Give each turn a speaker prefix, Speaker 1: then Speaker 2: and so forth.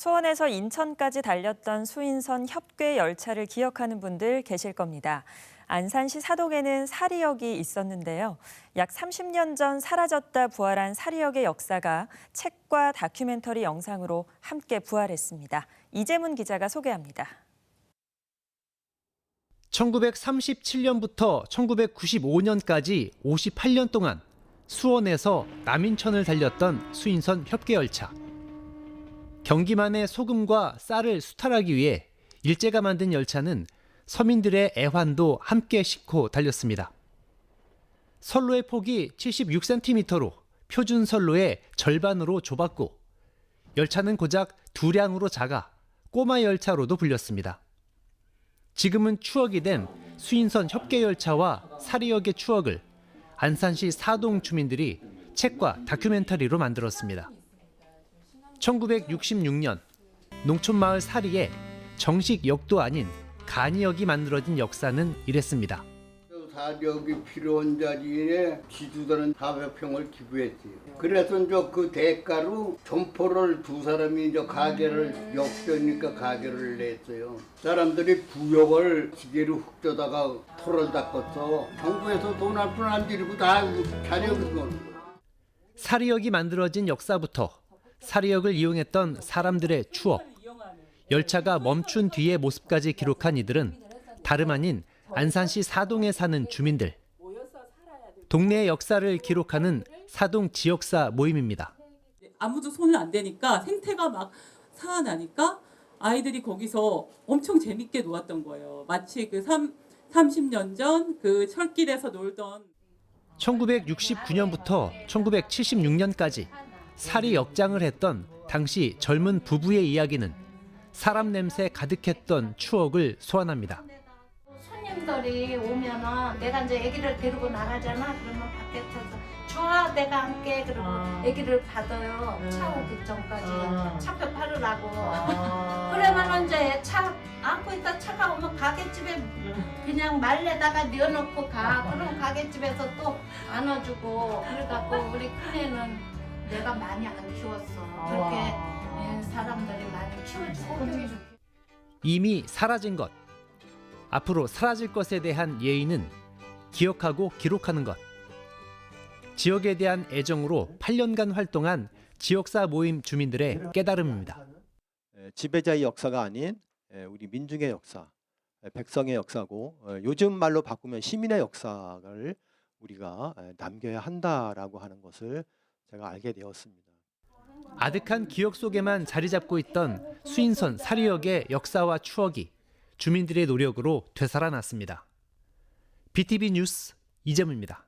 Speaker 1: 수원에서 인천까지 달렸던 수인선 협궤 열차를 기억하는 분들 계실 겁니다. 안산시 사동에는 사리역이 있었는데요. 약 30년 전 사라졌다 부활한 사리역의 역사가 책과 다큐멘터리 영상으로 함께 부활했습니다. 이재문 기자가 소개합니다.
Speaker 2: 1937년부터 1995년까지 58년 동안 수원에서 남인천을 달렸던 수인선 협계열차. 경기만의 소금과 쌀을 수탈하기 위해 일제가 만든 열차는 서민들의 애환도 함께 싣고 달렸습니다. 선로의 폭이 76cm로 표준 선로의 절반으로 좁았고 열차는 고작 두 량으로 작아 꼬마 열차로도 불렸습니다. 지금은 추억이 된 수인선 협계 열차와 사리역의 추억을 안산시 사동 주민들이 책과 다큐멘터리로 만들었습니다. 1966년 농촌마을 사리에 정식 역도 아닌 간이역이 만들어진 역사는 이랬습니다.
Speaker 3: 사력이 필요한 자리에 지주들은 400평을 기부했지. 그래서 이제 그 대가로 점포를 두 사람이 이제 가게를 역전이니까 가게를 냈어요. 사람들이 부역을 기계로 훅져다가 토를 닦아서 정부에서 돈 한 푼 안 들이고 다 자력을 건
Speaker 2: 사리역이 만들어진 역사부터 사리역을 이용했던 사람들의 추억, 열차가 멈춘 뒤의 모습까지 기록한 이들은 다름 아닌 안산시 사동에 사는 주민들. 동네의 역사를 기록하는 사동 지역사 모임입니다.
Speaker 4: 아무도 손을 안 대니까 생태가 막 살아나니까 아이들이 거기서 엄청 재밌게 놀았던 거예요. 마치 그 3, 30년 전 그 철길에서 놀던
Speaker 2: 1969년부터 1976년까지 사리 역장을 했던 당시 젊은 부부의 이야기는 사람 냄새 가득했던 추억을 소환합니다.
Speaker 5: 손님들이 오면은 내가 이제 아기를 데리고 나가잖아. 그러면 밖에서 좋아 내가 함께 그러고
Speaker 6: 아.
Speaker 5: 아기를 받아요.
Speaker 6: 음.
Speaker 5: 차 오기 전까지
Speaker 6: 아.
Speaker 5: 차표 팔으라고.
Speaker 6: 아.
Speaker 5: 그러면 이제 차 안고 있다 차가 오면 가게집에 그냥 말레다가 넣어놓고 가. 그럼 가게집에서 또 안아주고 그래갖고 우리 큰애는 내가 많이 안 키웠어. 그렇게 예, 사람들이 많이 키워주고.
Speaker 2: 이미 사라진 것. 앞으로 사라질 것에 대한 예의는 기억하고 기록하는 것. 지역에 대한 애정으로 8년간 활동한 지역사 모임 주민들의 깨달음입니다.
Speaker 7: 에, 지배자의 역사가 아닌 에, 우리 민중의 역사, 에, 백성의 역사고 어, 요즘 말로 바꾸면 시민의 역사를 우리가 에, 남겨야 한다라고 하는 것을 제가 알게 되었습니다.
Speaker 2: 아득한 기억 속에만 자리 잡고 있던 수인선 사리역의 역사와 추억이 주민들의 노력으로 되살아났습니다. BTV 뉴스 이재문입니다.